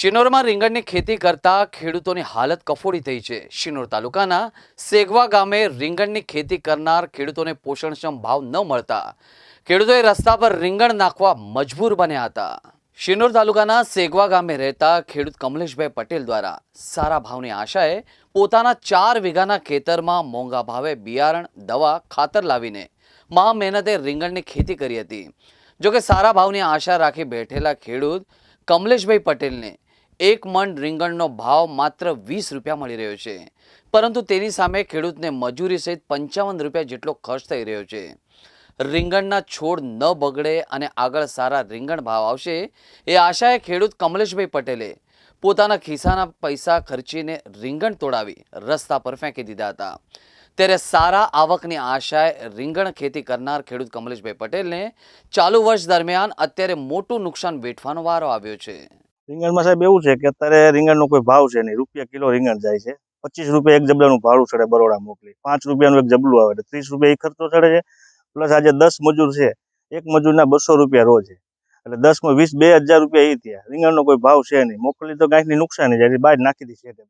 શિનોરમાં રીંગણની ખેતી કરતા ખેડૂતોની હાલત કફોડી થઈ છે. શિનોર તાલુકાના સેગવા ગામે રીંગણની ખેતી કરનાર ખેડૂતોને પોષણક્ષમ ભાવ ન મળતા. ખેડૂતોએ રસ્તા પર રીંગણ નાખવા મજબૂર બન્યા હતા. શિનોર તાલુકાના સેગવા ગામે રહેતા ખેડૂત કમલેશભાઈ પટેલ દ્વારા સારા ભાવની આશાએ પોતાના ચાર વીઘાના ખેતરમાં મોંઘા ભાવે બિયારણ, દવા, ખાતર લાવીને મહા મહેનતે રીંગણની ખેતી કરી હતી. જોકે સારા ભાવની આશા રાખી બેઠેલા ખેડૂત કમલેશભાઈ પટેલને એક મણ રીંગણનો ભાવ માત્ર વીસ રૂપિયા મળી રહ્યો છે. પરંતુ તેની સામે ખેડૂતને મજૂરી સહિત પંચાવન રૂપિયા જેટલો ખર્ચ થઈ રહ્યો છે. રીંગણના છોડ ન બગડે અને આગળ સારા રીંગણ ભાવ આવશે એ આશાએ ખેડૂત કમલેશભાઈ પટેલે પોતાના ખિસ્સાના પૈસા ખર્ચીને રીંગણ તોડાવી રસ્તા પર ફેંકી દીધા હતા. ત્યારે સારા આવકની આશાએ રીંગણ ખેતી કરનાર ખેડૂત કમલેશભાઈ પટેલને ચાલુ વર્ષ દરમિયાન અત્યારે મોટું નુકસાન વેઠવાનો વારો આવ્યો છે. રીંગણમાં સાહેબ એવું છે કે અત્યારે રીંગણનો કોઈ ભાવ છે નહીં. રૂપિયા કિલો રીંગણ જાય છે. પચીસ રૂપિયા એક જબલાનું ભાડું ચડે બરોડા મોકલી. પાંચ રૂપિયાનું એક જબલું આવે એટલે ત્રીસ રૂપિયા એ ખર્ચો ચડે છે. પ્લસ આજે દસ મજૂર છે. એક મજૂરના બસો રૂપિયા રોજ છે. એટલે દસમાં વીસ બે હજાર રૂપિયા એ થયા. રીંગણનો કોઈ ભાવ છે નહીં. મોકલી તો કાંઈકની નુકસાની જાય બહાર નાખી દીધી છે.